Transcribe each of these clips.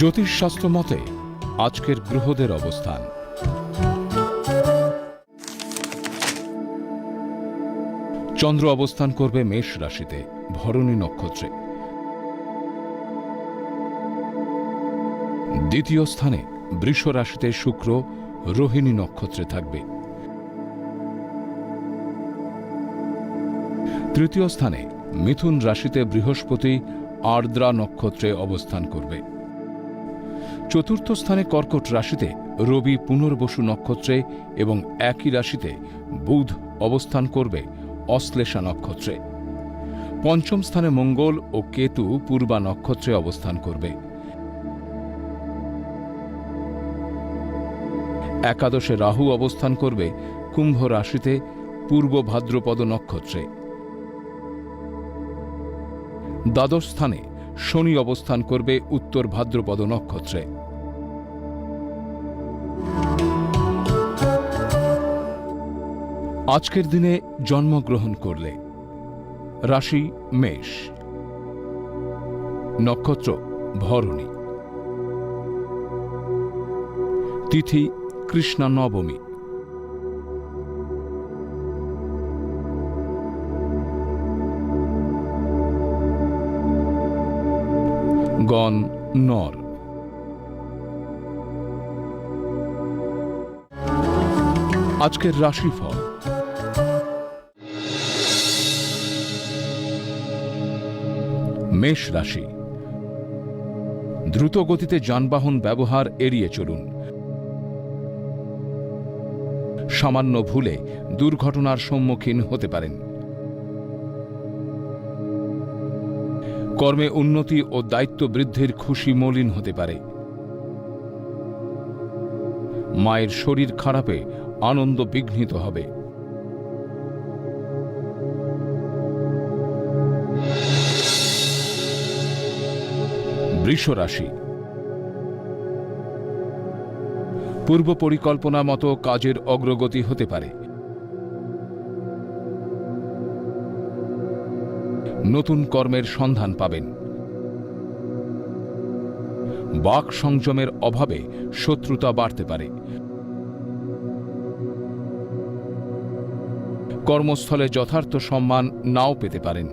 জ্যোতিষশাস্ত্র মতে, আজকের গ্রহদের অবস্থান। চন্দ্র অবস্থান করবে মেষ রাশিতে, ভরণী নক্ষত্রে। দ্বিতীয় স্থানে, বৃষ রাশিতে শুক্র, রোহিণী নক্ষত্রে থাকবে। তৃতীয় স্থানে, মিথুন রাশিতে বৃহস্পতি, আর্দ্রা নক্ষত্রে অবস্থান করবে। চতুর্থ স্থানে কর্কট রাশিতে রবি পুনর্বসু নক্ষত্রে এবং একই রাশিতে বুধ অবস্থান করবে অশ্লেষা নক্ষত্রে। পঞ্চম স্থানে মঙ্গল ও কেতু পূর্বা নক্ষত্রে অবস্থান করবে। একাদশে রাহু অবস্থান করবে কুম্ভ রাশিতে পূর্ব ভাদ্রপদ নক্ষত্রে। দ্বাদশ স্থানে শনি অবস্থান করবে উত্তর ভাদ্রপদ নক্ষত্রে। আজকের দিনে জন্মগ্রহণ করলে। রাশি মেষ। নক্ষত্র ভরণী। তিথি কৃষ্ণা নবমী। গণ নর। আজকের রাশিফল। মেষ রাশি। দ্রুত গতিতে যানবাহন ব্যবহার এড়িয়ে চলুন। সামান্য ভুলে দুর্ঘটনার সম্মুখীন হতে পারেন। কর্মে উন্নতি ও দায়িত্ব বৃদ্ধির খুশি মলিন হতে পারে। মায়ের শরীর খারাপে আনন্দ বিঘ্নিত হবে। বৃষ রাশি পূর্ব পরিকল্পনা মতো কাজের অগ্রগতি হতে পারে। নতুন কর্মের সন্ধান পাবেন। বাক সংযমের অভাবে শত্রুতা বাড়তে পারে। কর্মস্থলে যথার্থ সম্মান নাও পেতে পারেন।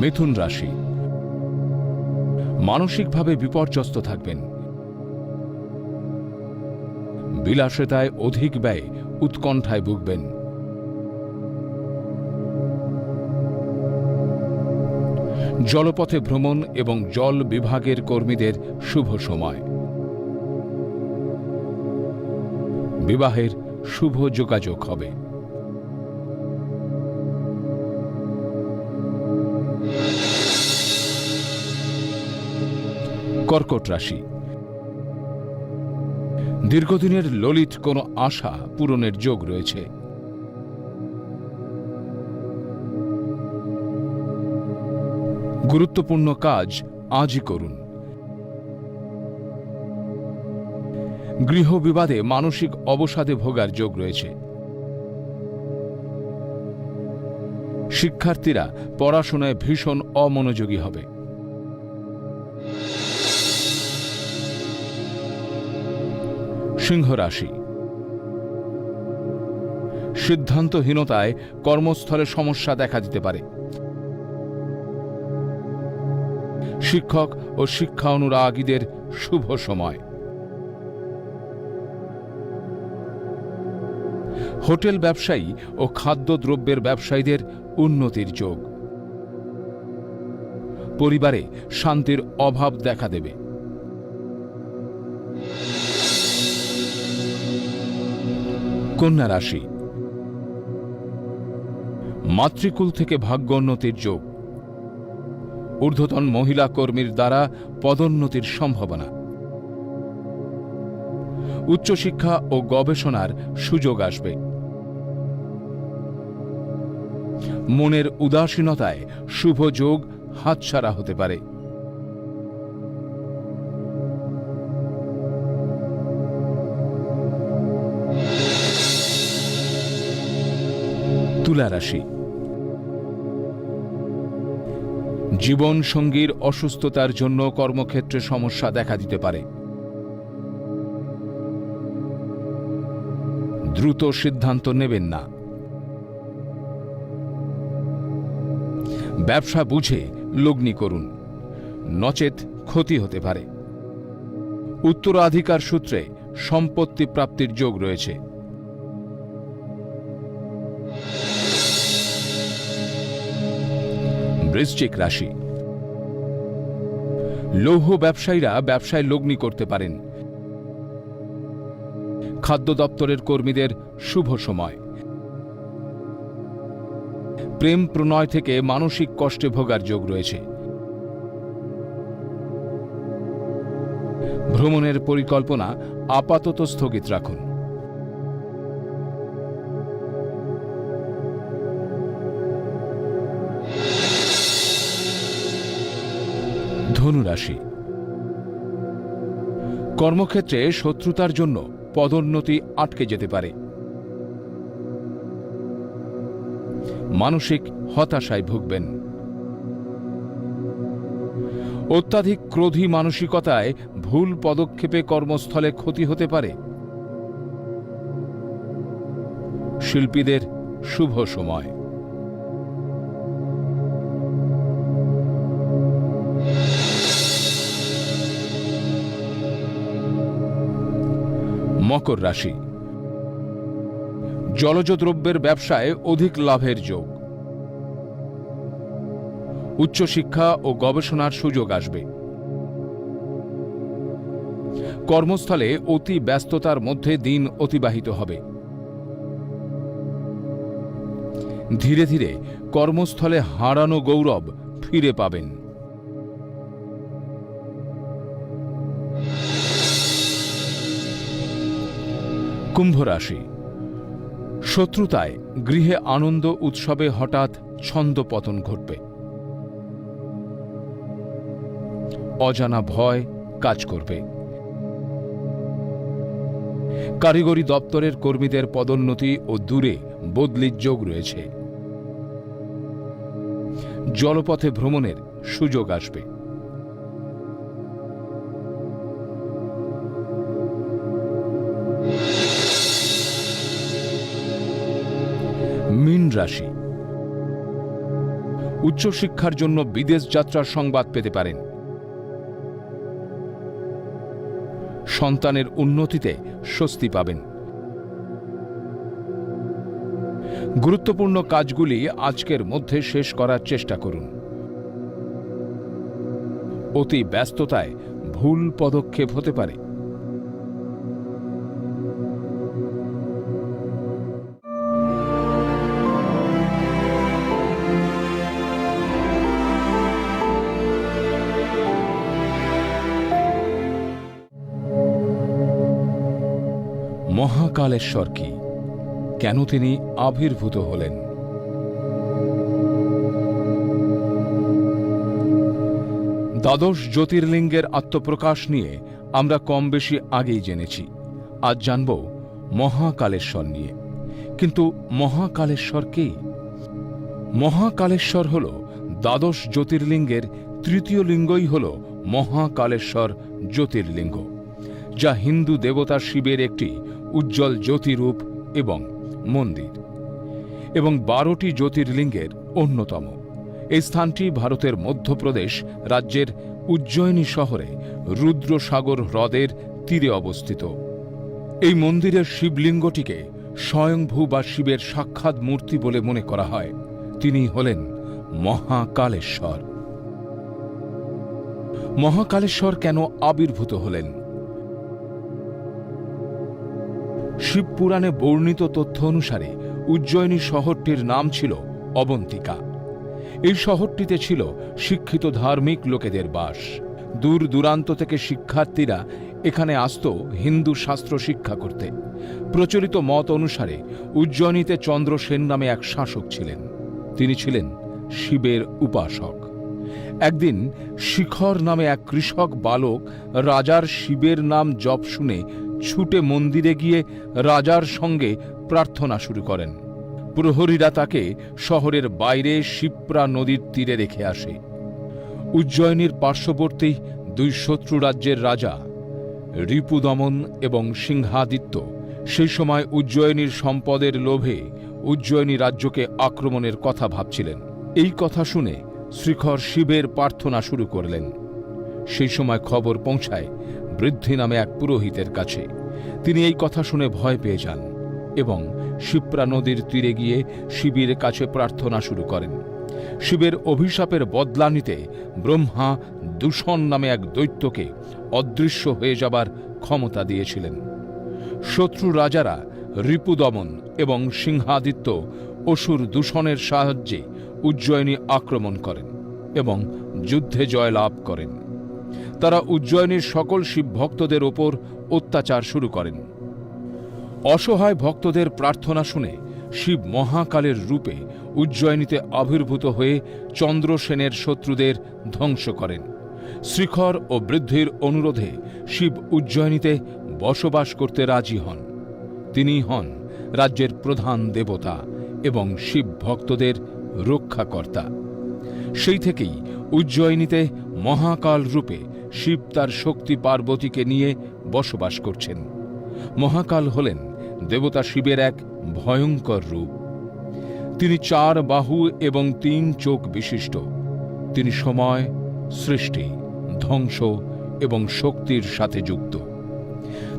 মিথুন রাশি। মানসিকভাবে বিপর্যস্ত থাকবেন। বিলাসিতায় অধিক ব্যয় উৎকণ্ঠায় ভুগবেন। জলপথে ভ্রমণ এবং জল বিভাগের কর্মীদের শুভ সময়। বিবাহের শুভ যোগাযোগ হবে। কর্কট রাশি দীর্ঘদিনের ললিত কোনো আশা পূরণের যোগ রয়েছে। গুরুত্বপূর্ণ কাজ আজই করুন। গৃহবিবাদে মানসিক অবসাদে ভোগার যোগ রয়েছে। শিক্ষার্থীরা পড়াশোনায় ভীষণ অমনোযোগী হবে। সিংহ রাশি। সিদ্ধান্তহীনতায় কর্মস্থলে সমস্যা দেখা দিতে পারে। শিক্ষক ও শিক্ষা অনুরাগীদের শুভ সময়। হোটেল ব্যবসায়ী ও খাদ্যদ্রব্যের ব্যবসায়ীদের উন্নতির যোগ। পরিবারে শান্তির অভাব দেখা দেবে। কন্যা রাশি। মাতৃকুল থেকে ভাগ্যোন্নতির যোগ। ঊর্ধ্বতন মহিলা কর্মীর দ্বারা পদোন্নতির সম্ভাবনা। উচ্চশিক্ষা ও গবেষণার সুযোগ আসবে। মনের উদাসীনতায় শুভ যোগ হাতছাড়া হতে পারে। তুলা রাশি। জীবন সঙ্গীর অসুস্থতার জন্য কর্মক্ষেত্রে সমস্যা দেখা দিতে পারে। দ্রুত সিদ্ধান্ত নেবেন না। ব্যবসা বুঝে লগ্নি করুন। নচেত ক্ষতি হতে পারে। উত্তরাধিকার সূত্রে সম্পত্তি প্রাপ্তির যোগ রয়েছে। বৃশ্চিক রাশি। লৌহ ব্যবসায়ীরা ব্যবসায় লগ্নি করতে পারেন। খাদ্য দপ্তরের কর্মীদের শুভ সময়। প্রেম প্রণয় থেকে মানসিক কষ্টে ভোগার যোগ রয়েছে। ভ্রমণের পরিকল্পনা আপাতত স্থগিত রাখুন। ধনুরাশি কর্মক্ষেত্রে শত্রুতার জন্য পদোন্নতি আটকে যেতে পারে। মানসিক হতাশায় ভুগবেন। অত্যাধিক ক্রোধী মানসিকতায় ভুল পদক্ষেপে কর্মস্থলে ক্ষতি হতে পারে। শিল্পীদের শুভ সময়। মকর রাশি। জলজ দ্রব্যের ব্যবসায় অধিক লাভের যোগ। উচ্চশিক্ষা ও গবেষণার সুযোগ আসবে। কর্মস্থলে অতি ব্যস্ততার মধ্যে দিন অতিবাহিত হবে। ধীরে ধীরে কর্মস্থলে হারানো গৌরব ফিরে পাবেন। কুম্ভ রাশি শত্রুতায় গৃহে আনন্দ উৎসবে হঠাৎ ছন্দ পতন ঘটবে। অজানা ভয় কাজ করবে। কারিগরি দপ্তরের কর্মীদের পদোন্নতি ও দূরে বদলির যোগ রয়েছে। জলপথে ভ্রমণের সুযোগ আসবে। মীন রাশি। উচ্চশিক্ষার জন্য বিদেশ যাত্রার সংবাদ পেতে পারেন। সন্তানের উন্নতিতে স্বস্তি পাবেন। গুরুত্বপূর্ণ কাজগুলি আজকের মধ্যে শেষ করার চেষ্টা করুন। অতি ব্যস্ততায় ভুল পদক্ষেপ হতে পারে। মহাকালেশ্বর কি? কেন তিনি আবির্ভূত হলেন? দ্বাদশ জ্যোতির্লিঙ্গের আত্মপ্রকাশ নিয়ে আমরা কম বেশি আগেই জেনেছি। আজ জানব মহাকালেশ্বর নিয়ে। কিন্তু মহাকালেশ্বর কে? মহাকালেশ্বর হল দ্বাদশ জ্যোতির্লিঙ্গের তৃতীয় লিঙ্গই হল মহাকালেশ্বর জ্যোতির্লিঙ্গ, যা হিন্দু দেবতা শিবের একটি উজ্জ্বল জ্যোতিরূপ এবং মন্দির। এবং বারোটি জ্যোতির্লিঙ্গের অন্যতম। এই স্থানটি ভারতের মধ্যপ্রদেশ রাজ্যের উজ্জয়িনী শহরে রুদ্রসাগর হ্রদের তীরে অবস্থিত। এই মন্দিরের শিবলিঙ্গটিকে স্বয়ংভূ বা শিবের সাক্ষাৎ মূর্তি বলে মনে করা হয়। তিনি হলেন মহাকালেশ্বর। মহাকালেশ্বর কেন আবির্ভূত হলেন? শিবপুরাণে বর্ণিত তথ্য অনুসারে উজ্জয়িনী শহরটির নাম ছিল অবন্তিকা। এই শহরটিতে ছিল শিক্ষিত ধার্মিক লোকেদের বাস। দূর দূরান্ত থেকে শিক্ষার্থীরা এখানে আসত হিন্দু শাস্ত্র শিক্ষা করতে। প্রচলিত মত অনুসারে উজ্জয়িনীতে চন্দ্রসেন নামে এক শাসক ছিলেন। তিনি ছিলেন শিবের উপাসক। একদিন শিখর নামে এক কৃষক বালক রাজার শিবের নাম জপ শুনে ছুটে মন্দিরে গিয়ে রাজার সঙ্গে প্রার্থনা শুরু করেন। প্রহরীরা তাকে শহরের বাইরে শিপ্রা নদীর তীরে রেখে আসে। উজ্জয়িনীর পার্শ্ববর্তী দুই শত্রু রাজ্যের রাজা, রিপুদমন এবং সিংহাদিত্য, সেই সময় উজ্জয়িনীর সম্পদের লোভে উজ্জয়িনী রাজ্যকে আক্রমণের কথা ভাবছিলেন। এই কথা শুনে শ্রীখর শিবের প্রার্থনা শুরু করলেন। সেই সময় খবর পৌঁছায় বৃদ্ধি নামে এক পুরোহিতের কাছে। তিনি এই কথা শুনে ভয় পেয়ে যান এবং শিপ্রা নদীর তীরে গিয়ে শিবের কাছে প্রার্থনা শুরু করেন। শিবের অভিশাপের বদলা নিতে ব্রহ্মা দূষণ নামে এক দৈত্যকে অদৃশ্য হয়ে যাবার ক্ষমতা দিয়েছিলেন। শত্রু রাজারা রিপুদমন এবং সিংহাদিত্য অসুর দূষণের সাহায্যে উজ্জয়িনী আক্রমণ করেন এবং যুদ্ধে জয়লাভ করেন। তারা উজ্জয়িনীর সকল শিব ভক্তদের ওপর অত্যাচার শুরু করেন। অসহায় ভক্তদের প্রার্থনা শুনে শিব মহাকালের রূপে উজ্জয়িনীতে আবির্ভূত হয়ে চন্দ্রসেনের শত্রুদের ধ্বংস করেন। শ্রীখর ও বৃদ্ধির অনুরোধে শিব উজ্জয়িনীতে বসবাস করতে রাজি হন। তিনি হন রাজ্যের প্রধান দেবতা এবং শিব ভক্তদের রক্ষাকর্তা। সেই থেকেই উজ্জয়িনীতে মহাকাল রূপে শিব তার শক্তি পার্বতীকে নিয়ে বসবাস করছেন। মহাকাল হলেন দেবতা শিবের এক ভয়ঙ্কর রূপ। তিনি চার বাহু এবং তিন চোখ বিশিষ্ট। তিনি সময়, সৃষ্টি, ধ্বংস এবং শক্তির সাথে যুক্ত।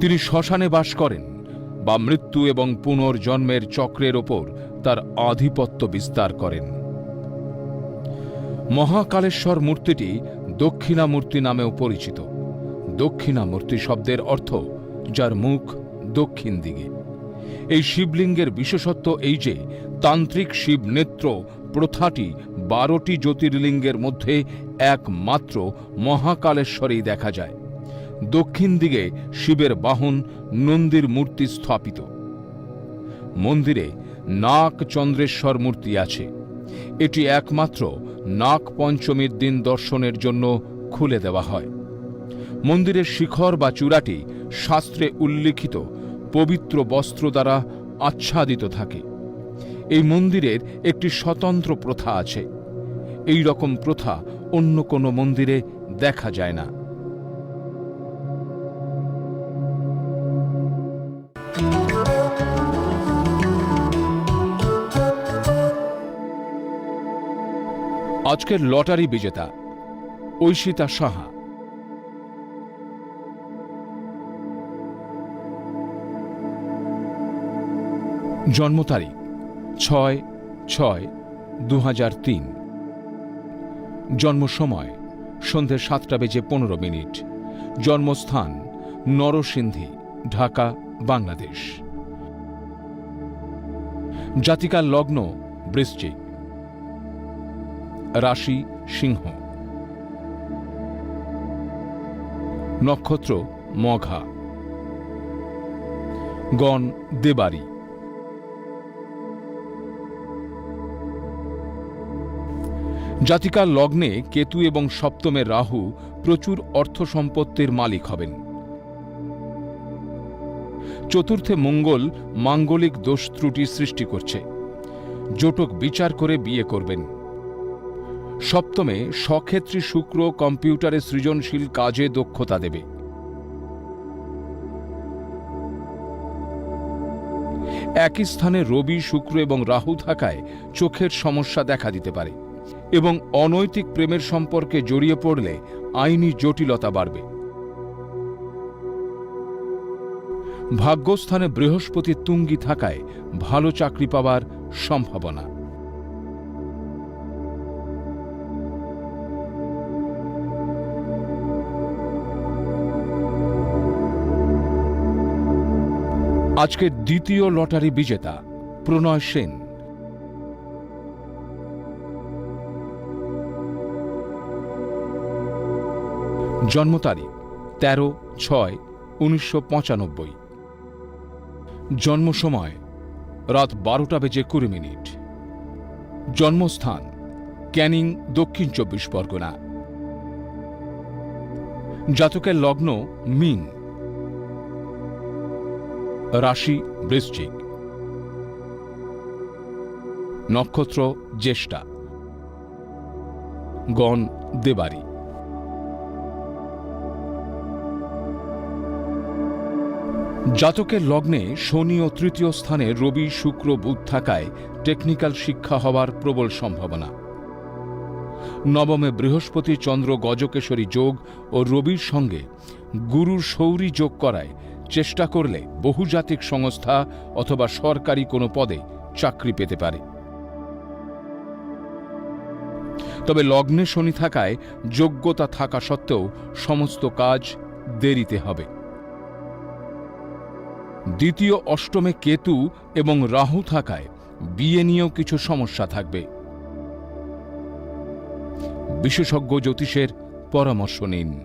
তিনি শ্মশানে বাস করেন বা মৃত্যু এবং পুনর্জন্মের চক্রের ওপর তার আধিপত্য বিস্তার করেন। মহাকালেশ্বর মূর্তিটি দক্ষিণামূর্তি নামেও পরিচিত। দক্ষিণামূর্তি শব্দের অর্থ, যার মুখ দক্ষিণ দিকে। এই শিবলিঙ্গের বিশেষত্ব এই যে, তান্ত্রিক শিব নেত্র প্রথাটি বারোটি জ্যোতির্লিঙ্গের মধ্যে একমাত্র মহাকালেশ্বরেই দেখা যায়। দক্ষিণ দিকে শিবের বাহন নন্দীর মূর্তি স্থাপিত। মন্দিরে নাক চন্দ্রেশ্বর মূর্তি আছে। এটি একমাত্র নাগ পঞ্চমীর দিন দর্শনের জন্য খুলে দেওয়া হয়। মন্দিরের শিখর বা চূড়াটি শাস্ত্রে উল্লিখিত, পবিত্র বস্ত্র দ্বারা আচ্ছাদিত থাকে। এই মন্দিরের একটি স্বতন্ত্র প্রথা আছে। এই রকম প্রথা অন্য কোনো মন্দিরে দেখা যায় না। আজকের লটারি বিজেতা, ঐশিতা সাহা। জন্ম তারিখ, ছয় ছয় দু তিন। জন্ম সময় সন্ধে সাতটা বেজে পনেরো মিনিট। জন্মস্থান নরসিন্ধি ঢাকা, বাংলাদেশ। জাতিকার লগ্ন, বৃশ্চিক। রাশি সিংহ। নক্ষত্র মঘা। গণ দেবাড়ি জাতিকার লগ্নে কেতু এবং সপ্তমে রাহু প্রচুর অর্থ সম্পত্তির মালিক হবেন। চতুর্থে মঙ্গল মাঙ্গলিক দোষ ত্রুটি সৃষ্টি করছে। জোটক বিচার করে বিয়ে করবেন। সপ্তমে সক্ষেত্রী শুক্র কম্পিউটারে সৃজনশীল কাজে দক্ষতা দেবে। একই স্থানে রবি, শুক্র এবং রাহু থাকায় চোখের সমস্যা দেখা দিতে পারে এবং অনৈতিক প্রেমের সম্পর্কে জড়িয়ে পড়লে আইনি জটিলতা বাড়বে। ভাগ্যস্থানে বৃহস্পতি তুঙ্গি থাকায় ভালো চাকরি পাওয়ার সম্ভাবনা। আজকের দ্বিতীয় লটারি বিজেতা প্রণয় সেন। জন্ম তারিখ, তেরো ছয় উনিশশো পঁচানব্বই। জন্ম সময়, রাত বারোটা বেজে কুড়ি মিনিট। জন্মস্থান, ক্যানিং, দক্ষিণ চব্বিশ পরগনা। জাতকের লগ্ন মিন। রাশি বৃশ্চিক। নক্ষত্র জ্যেষ্ঠা। গণ দেবারি। জাতকের লগ্নে শনি ও তৃতীয় স্থানে রবি, শুক্র, বুধ থাকায় টেকনিক্যাল শিক্ষা হওয়ার প্রবল সম্ভাবনা। নবমে বৃহস্পতি চন্দ্র গজকেশরী যোগ ও রবির সঙ্গে গুরুর সৌরী যোগ করায় চেষ্টা করলে বহুজাতিক সংস্থা অথবা সরকারি কোনো পদে চাকরি পেতে পারে। তবে লগ্নে শনি থাকায় যোগ্যতা থাকা সত্ত্বেও সমস্ত কাজ দেরিতে হবে। দ্বিতীয় অষ্টমে কেতু এবং রাহু থাকায় বিয়ে নিয়েও কিছু সমস্যা থাকবে। বিশেষজ্ঞ জ্যোতিষের পরামর্শ নিন।